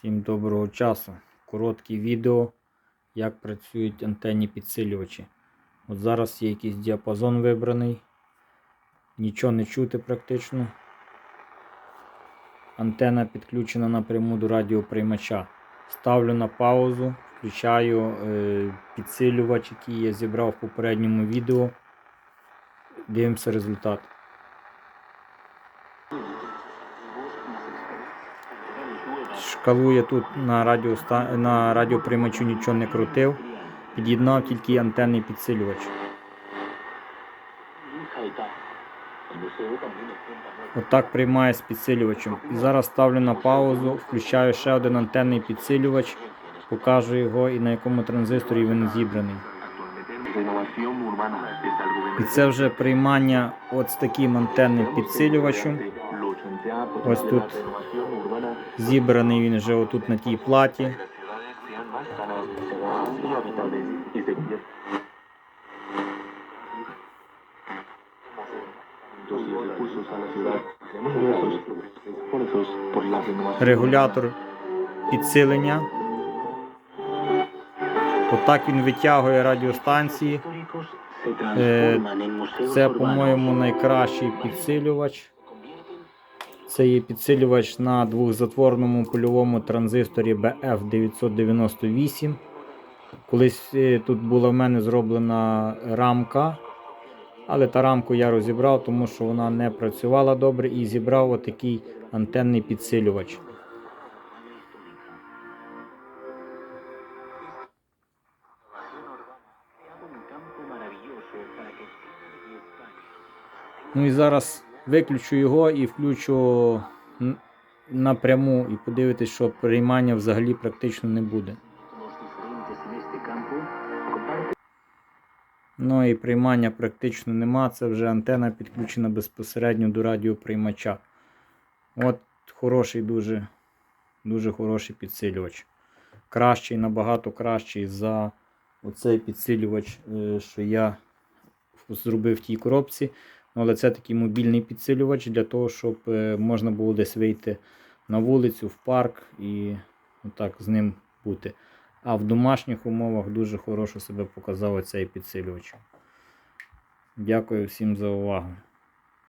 Всім доброго часу. Коротке відео, як працюють антенні підсилювачі. От зараз є якийсь діапазон вибраний. Нічого не чути практично. Антена підключена напряму до радіоприймача. Ставлю на паузу, включаю е, підсилювач, який я зібрав в попередньому відео. Дивимося результат. Шкалу я тут на, радіоста... на радіоприймачу нічого не крутив. Під'єднав тільки антенний підсилювач. Отак приймає з підсилювачем. І зараз ставлю на паузу, включаю ще один антенний підсилювач, покажу його і на якому транзисторі він зібраний. І це вже приймання от з таким антенним підсилювачем. Ось тут Зібраний він вже отут на тій платі. Регулятор підсилення. Отак він витягує радіостанції. Е, Це, по-моєму, найкращий підсилювач. Це є підсилювач на двохзатворному польовому транзисторі BF998. Колись е, тут була в мене зроблена рамка, але та рамку я розібрав, тому що вона не працювала добре і зібрав отакий антенний підсилювач. Ну і зараз виключу його і включу напряму і подивитись, що приймання взагалі практично не буде. Ну і приймання практично нема. Це вже антена підключена безпосередньо до радіоприймача. От хороший, дуже, дуже хороший підсилювач. Кращий, набагато кращий за оцей підсилювач, е, що я зробив в тій коробці. Але це такий мобільний підсилювач для того, щоб е, можна було десь вийти на вулицю, в парк і отак з ним бути. А в домашніх умовах дуже хорошо себе показав цей підсилювач. Дякую всім за увагу.